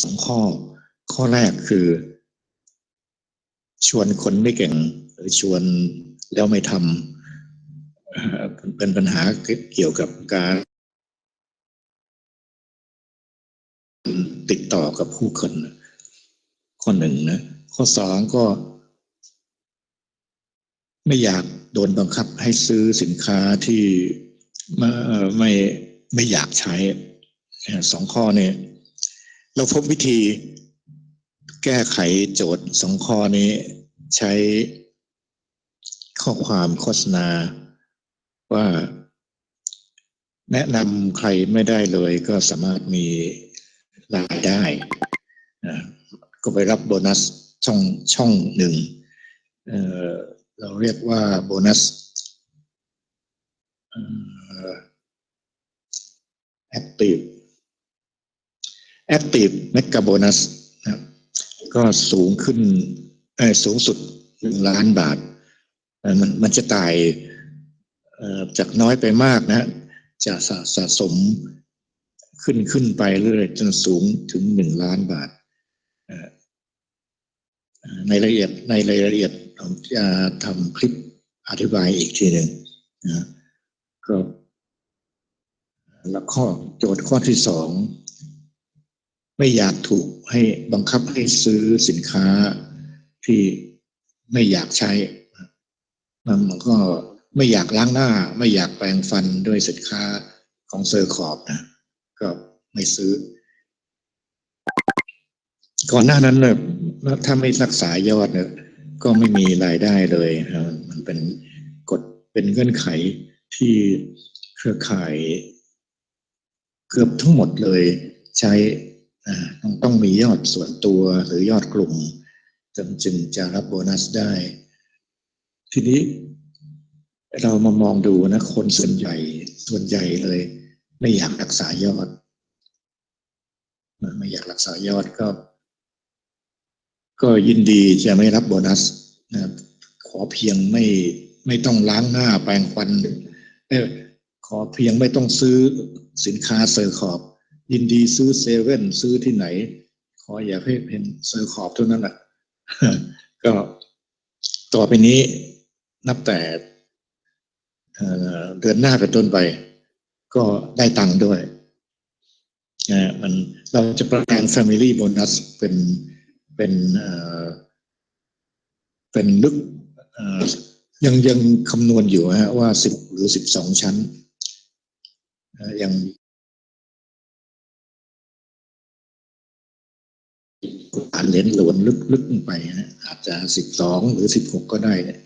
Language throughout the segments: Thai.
สองข้อ ข้อแรกคือ ชวนคนไม่เก่งหรือชวนแล้วไม่ทำเอ่อเป็นปัญหาเกี่ยวกับการติดต่อกับผู้คน ข้อหนึ่งนะ ข้อสองก็ ไม่อยากโดนบังคับให้ซื้อสินค้าที่ไม่ไม่ไม่อยากใช้สองข้อเนี่ย เราพบวิธีแก้ไขโจทย์สองข้อนี้ใช้ข้อความโฆษณา ว่าแนะนำใครไม่ได้เลยก็สามารถมีรายได้นะก็ไปรับโบนัสช่องช่องหนึ่งเเราเรียกว่าโบนัสแอคทีฟ แอคทีฟเมกะโบนัสนะครับก็สูงขึ้นสูงสุดหนึ่งล้านบาท มันมันจะตายจากน้อยไปมากนะจะสะสะสมขึ้นขึ้นไปเรื่อยจนสูงถึงหนึ่งล้านบาท ในรายละเอียดในรายละเอียดผมจะทำคลิปอธิบายอีกทีหนึ่งนะก็แล้วข้อโจทย์ข้อที่สอง ไม่อยากถูกให้บังคับให้ซื้อสินค้าที่ไม่อยากใช้ มันก็ไม่อยากล้างหน้า ไม่อยากแปรงฟันด้วยสินค้าของเซอร์คอร์บนะก็ไม่ซื้อ ก่อนหน้านั้นเนี่ยถ้าไม่รักษายอดเนี่ยก็ไม่มีรายได้เลยนะมันเป็นกฎเป็นเงื่อนไขที่เครือข่าย เกือบทั้งหมดเลยใช้ ต้องต้องมียอดส่วนตัวหรือยอดกลุ่มจึงจึงจะรับโบนัสได้ ทีนี้เรามามองดูนะคนส่วนใหญ่ส่วนใหญ่เลย ไม่อยากรักษายอด ไม่อยากรักษายอดก็ ก็ยินดีจะไม่รับโบนัสนะขอเพียงไม่ไม่ต้องล้างหน้าแปรงฟันเออขอเพียงไม่ต้องซื้อสินค้าเซอร์ขอบ ยินดีซื้อเซเว่นซื้อที่ไหน ขออย่าให้เป็นเซอร์ขอบเท่านั้นแหละก็ต่อไปนี้นับแต่เดือนหน้าเป็นต้นไป ก็ได้ตังค์ด้วยนะมันเราจะประแปลง Family Bonus เป็นเป็นเอ่อเป็นลึกยังยังคำนวณอยู่ฮะว่าสิบหรือสิบสองชั้นยัง อ่านเลนหลวนลึกลึกไปนะอาจจะสิบสองหรือสิบหกก็ได้เนี่ย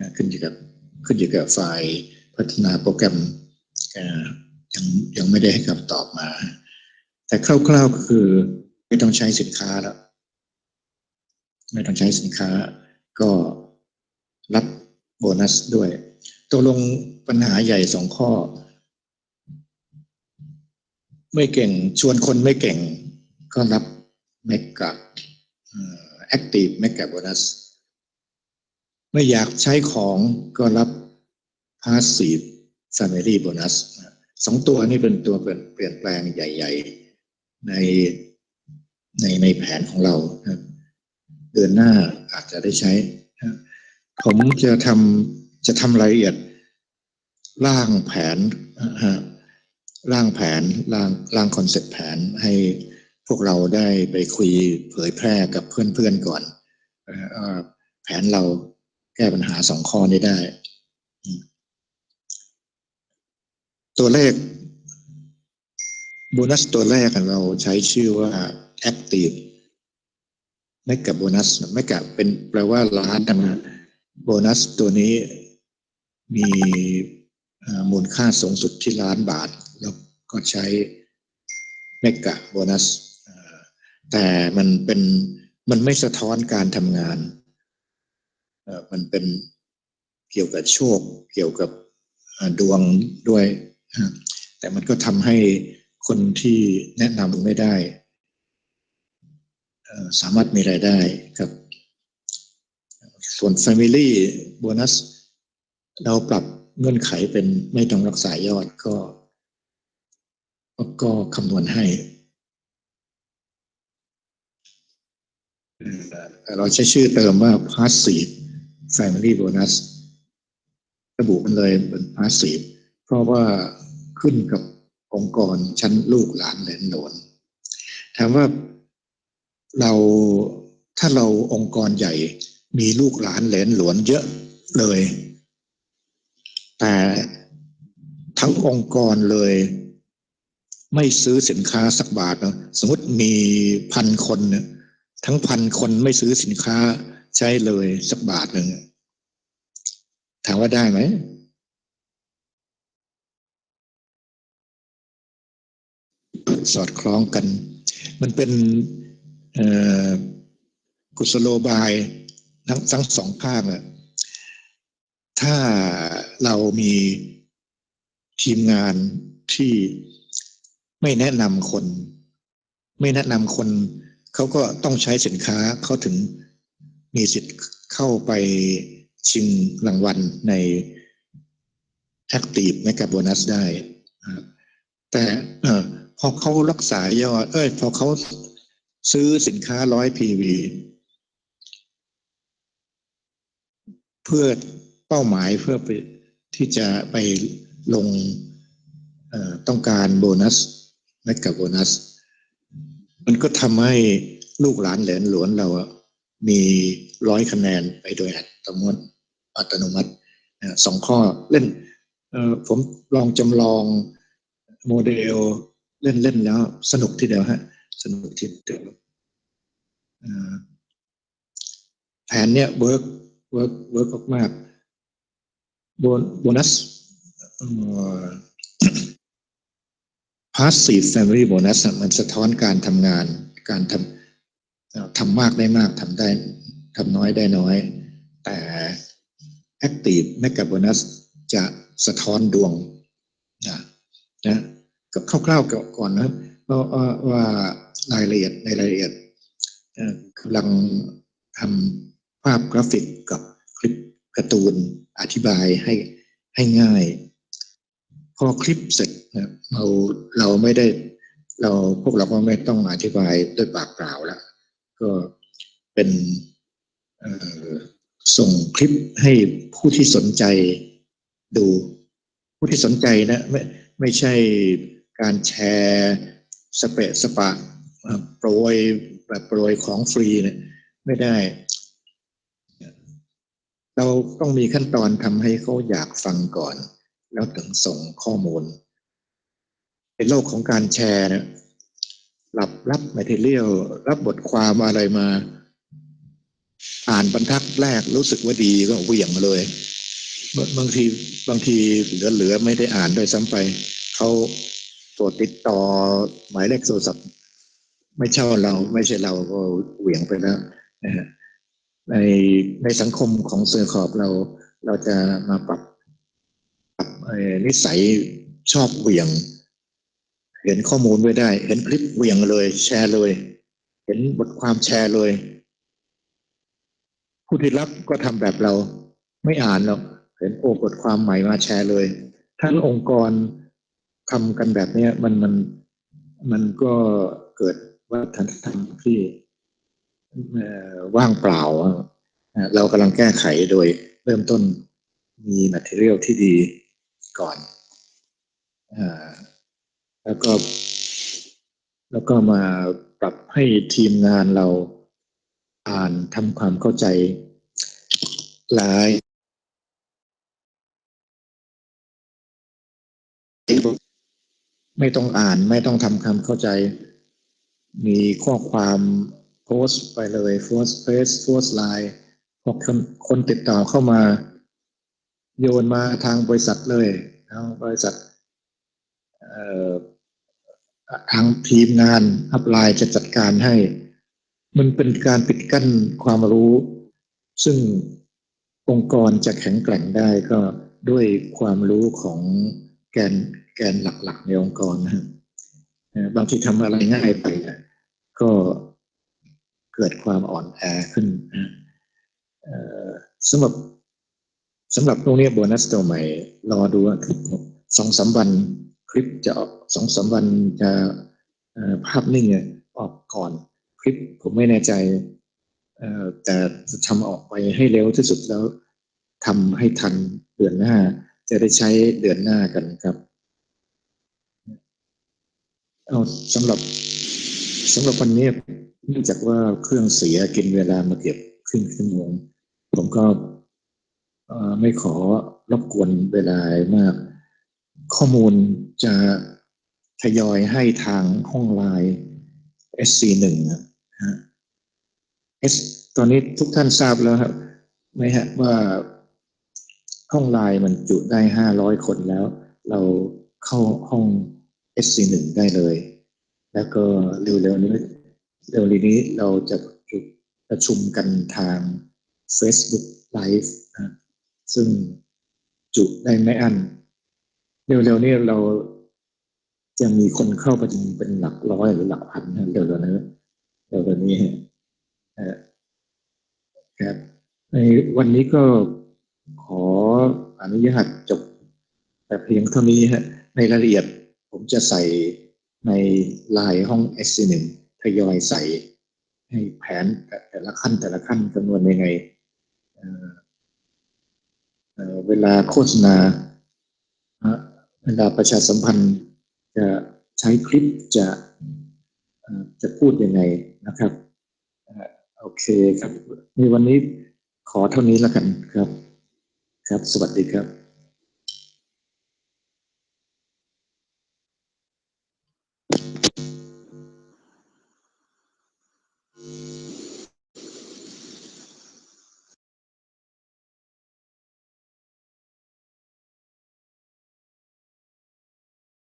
นะขึ้นอยู่กับขึ้นอยู่กับฝ่ายพัฒนาโปรแกรมยังยังไม่ได้ให้คำตอบมา แต่คร่าวๆก็คือไม่ต้องใช้สินค้าแล้ว ไม่ต้องใช้สินค้า ก็รับโบนัสด้วยตกลงปัญหาใหญ่สองข้อ ไม่เก่งชวนคนไม่เก่งก็รับเมกะ แอคทีฟเมกะโบนัสไม่อยากใช้ของก็รับพาสซีฟ Family Bonus สสองตัวนี้เป็นตัวเปลี่ยนแปลงใหญ่ ๆ ในในในแผนของเรา เดือนหน้าอาจจะได้ใช้ ผมจะทำจะทำรายละเอียด ร่างแผนร่างแผนร่างร่างคอนเซ็ปต์แผนให้ พวกเราได้ไปคุยเผยแพร่กับเพื่อนๆก่อนแผนเราแก้ปัญหาสองข้อนี้ได้ ตัวเลขโบนัสตัวแรกเราใช้ชื่อว่า active ไม่กับโบนัสไม่กับเป็นแปลว่าล้านนะโบนัสตัวนี้มีมูลค่าสูงสุดที่ล้านบาท แล้วก็ใช้เมกะโบนัส แต่มันเป็นมันไม่สะท้อนการทำงาน มันเป็นเกี่ยวกับโชค เกี่ยวกับดวงด้วย แต่มันก็ทำให้คนที่แนะนำไม่ได้ สามารถมีรายได้ครับ ส่วน Family Bonus เราปรับเงื่อนไขเป็นไม่ต้องรักษายอดก็ ก็คำนวณให้ เราใช้ชื่อเติมว่า passive family bonus ระบุมันเลยเป็น passive เพราะว่าขึ้นกับองค์กรชั้นลูกหลานเหลนหลนถามว่าเราถ้าเราองค์กรใหญ่มีลูกหลานเหลนหลวนเยอะเลย แต่ทั้งองค์กรเลย ไม่ซื้อสินค้าสักบาทนะสมมติมีพันคนเนี่ย ทั้งพันคนไม่ซื้อสินค้าใช้เลยสักบาทหนึ่งถามว่าได้ไหมสอดคล้องกัน มันเป็นกุศโลบายทั้งทั้งสองภาคอะถ้าเรามีทีมงานที่ไม่แนะนำคน ไม่แนะนำคน เขาก็ต้องใช้สินค้าเขาถึงมีสิทธิ์เข้าไปชิงรางวัลใน Active แมก a โบนัสได้แต่พอเขารักษายอด เอ้ย พอเขาซื้อสินค้าร้อย PV เพื่อเป้าหมายเพื่อไปที่จะไปลงต้องการโบนัสและกับโบนัส มันก็ทำให้ลูกหลานแหลนหลวนเรามีร้อยคะแนนไปโดยอัตโนมัติอัตโนมัติสองข้อเล่นผมลองจำลองโมเดลเล่นเล่นแล้ว สนุกทีเดียวฮะ สนุกทีเดียวแผนเนี้ยเวิร์กเวิร์กเวิร์กมากโบนัส passive family bonus มันสะท้อนการทำงาน การทำทำมากได้มากทำได้ทำน้อยได้น้อย แต่ active mega bonus จะสะท้อนดวงนะนะก็คร่าวๆก่อนนะว่าว่ารายละเอียดในรายละเอียดกำลังทำภาพกราฟิกกับคลิปการ์ตูนอธิบายให้ให้ง่าย พอคลิปเสร็จเราเราไม่ได้เราพวกเราก็ไม่ต้องอธิบายด้วยปากเปล่าแล้วก็เป็นส่งคลิปให้ผู้ที่สนใจดู ผู้ที่สนใจนะไม่ไม่ใช่การแชร์สเปะสปะโปรยแบบโปรยของฟรีเนี่ยไม่ได้ เราต้องมีขั้นตอนทำให้เขาอยากฟังก่อน แล้วถึงส่งข้อมูล ในโลกของการแชร์เนี่ยรับรับแมทเทียลรับบทความอะไรมา อ่านบรรทัดแรกรู้สึกว่าดีก็เหวี่ยงเลยบางทีบางทีเหลือๆไม่ได้อ่านด้วยซ้ำไปเขาตัวติดต่อหมายเลขโทรศัพท์ไม่เช่าเราไม่ใช่เราก็เหวี่ยงไปแล้วในในสังคมของเซอร์ขอบเรา เราจะมาปรับ นิสัยชอบเหวี่ยง เห็นข้อมูลไว้ได้ เห็นคลิปเหวี่ยงเลย แชร์เลย เห็นบทความแชร์เลย ผู้ที่รับก็ทำแบบเราไม่อ่านหรอกเห็นโอ้บทความใหม่มาแชร์เลยทั้งองค์กรทำกันแบบนี้มันมันมันก็เกิดวัฒนธรรมที่ว่างเปล่า เรากำลังแก้ไขโดยเริ่มต้นมีแมทเทียลที่ดี ก่อนแล้วก็ แล้วก็มาปรับให้ทีมงานเราอ่านทำความเข้าใจหลายไม่ต้องอ่านไม่ต้องทำความเข้าใจ มีข้อความโพสต์ไปเลยโพสเฟซโพสไลน์พอคนคนติดต่อเข้ามา โยนมาทางบริษัทเลยทางบริษัททางทีมงานอัพไลน์จะจัดการให้ มันเป็นการปิดกั้นความรู้ ซึ่งองค์กรจะแข็งแกร่งได้ก็ด้วยความรู้ของแกนแกนหลักๆ ในองค์กรนะบางทีทำอะไรง่ายไปก็เกิดความอ่อนแอขึ้นสำหรับ สำหรับตรงนี้โบนัสตัวใหม่รอดูว่าสองสามวันคลิปจะออกสองสามวันจะภาพนิ่งออกก่อนคลิปผมไม่แน่ใจแต่จะทำออกไปให้เร็วที่สุดแล้วทำให้ทันเดือนหน้า จะได้ใช้เดือนหน้ากันครับเอาสำหรับสำหรับวันนี้เนื่องจากว่าเครื่องเสียกินเวลามาเก็บครึ่งชั่วโมงผมก็ ไม่ขอรบกวนเวลามาก ข้อมูลจะทยอยให้ทางห้องไลน์ SC1 นะฮะ S ตอนนี้ทุกท่านทราบแล้วครับไหมฮะว่าห้องไลน์มันจุได้ห้าร้อยคนแล้ว เราเข้าห้อง SC1 ได้เลย แล้วก็เร็วๆนี้เร็วๆนี้เราจะประชุมกันทาง Facebook Live นะ ซึ่งจุได้ไม่อันเร็วๆนี้เราจะมีคนเข้าประชุมเป็นหลักร้อยหรือหลักพันนะเร็วๆนี้เร็วๆนี้ครับในวันนี้ก็ขออนุญาตจบแต่เพียงเท่านี้ฮะในรายละเอียดผมจะใส่ในไลน์ห้อง S1 ทยอยใส่ให้แผนแต่ละขั้นแต่ละขั้นจำนวนยังไง เวลาโฆษณาเวลาประชาสัมพันธ์จะใช้คลิปจะจะพูดยังไงนะครับโอเคครับในวันนี้ขอเท่านี้แล้วกันครับ ครับ สวัสดีครับ